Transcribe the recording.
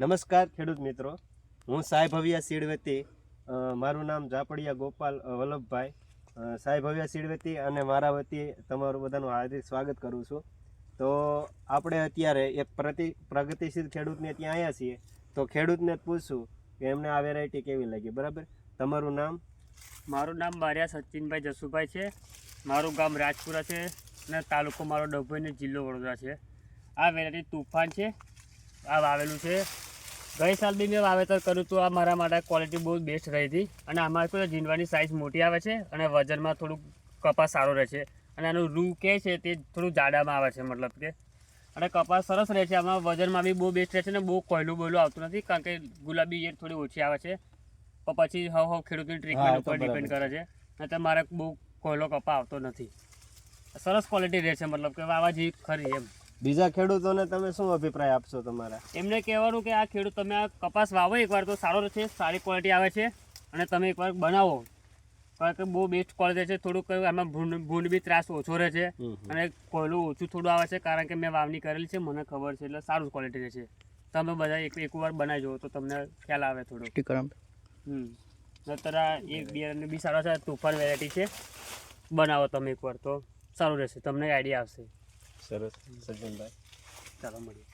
નમસ્કાર ખેડૂત મિત્રો. હું સાઈ ભવ્યા સીડ મારું નામ ઝાપડિયા ગોપાલ વલ્લભભાઈ. સાઈ ભવ્યા સીડ અને મારા વતી તમારું બધાનું હાર્દિક સ્વાગત કરું છું. તો આપણે અત્યારે એક પ્રતિ, પ્રગતિશીલ ખેડૂતને ત્યાં આવ્યા છીએ. તો ખેડૂતને પૂછશું કે એમને આ વેરાયટી કેવી લાગી, બરાબર? તમારું નામ? મારું નામ બારિયા સચિનભાઈ જસુભાઈ છે. મારું ગામ રાજપુરા છે અને તાલુકો મારો ડભોઈને જિલ્લો વડોદરા છે. આ વેરાયટી તુફાન છે. આ વાવેલું છે. ગઈ સાલ બી મેં વાવેતર કર્યું હતું. આ મારા માટે ક્વોલિટી બહુ બેસ્ટ રહી હતી. અને આમાં કોઈ જીંડવાની સાઇઝ મોટી આવે છે અને વજનમાં થોડુંક કપાસ સારો રહે છે. અને આનું રૂ કે છે તે થોડું જાડામાં આવે છે મતલબ કે. અને કપાસ સરસ રહે છે. આમાં વજનમાં બી બહુ બેસ્ટ રહે છે અને બહુ કોયલું બોયલું આવતું નથી કારણ કે ગુલાબી એ થોડી ઓછી આવે છે. પછી હવ હવ ખેડૂતની ટ્રીટમેન્ટ ઉપર ડિપેન્ડ કરે છે. નહીં મારે બહુ કોયલો કપા આવતો નથી. સરસ ક્વોલિટી રહે છે મતલબ કે વાવા જેવી ખરી એમ. બીજા ખેડૂતોને તમે શું અભિપ્રાય આપશો તમારા? એમને કહેવાનું કે આ ખેડૂત તમે આ કપાસ વાવો એકવાર તો સારો છે સારી ક્વોલિટી આવે છે અને તમે એકવાર બનાવો. કારણ કે બહુ બેસ્ટ ક્વોલિટી છે થોડુંક આમાં ભૂંડ ભૂંડ બી ત્રાસ ઓછો રહે છે. અને કોયલું ઓછું થોડું આવે છે કારણ કે મેં વાવણી કરેલી છે મને ખબર છે એટલે સારું ક્વોલિટી રહે છે. તમે બધા એક એકવાર બનાવી જુઓ તો તમને ખ્યાલ આવે થોડો. હમ. નતર આ એક બિયારણ બી સારા છે તોફાન વેરાયટી છે. બનાવો તમે એકવાર તો સારું રહેશે તમને આઈડિયા આવશે. સરસ સજ્જનભાઈ. ચાલો મળીએ.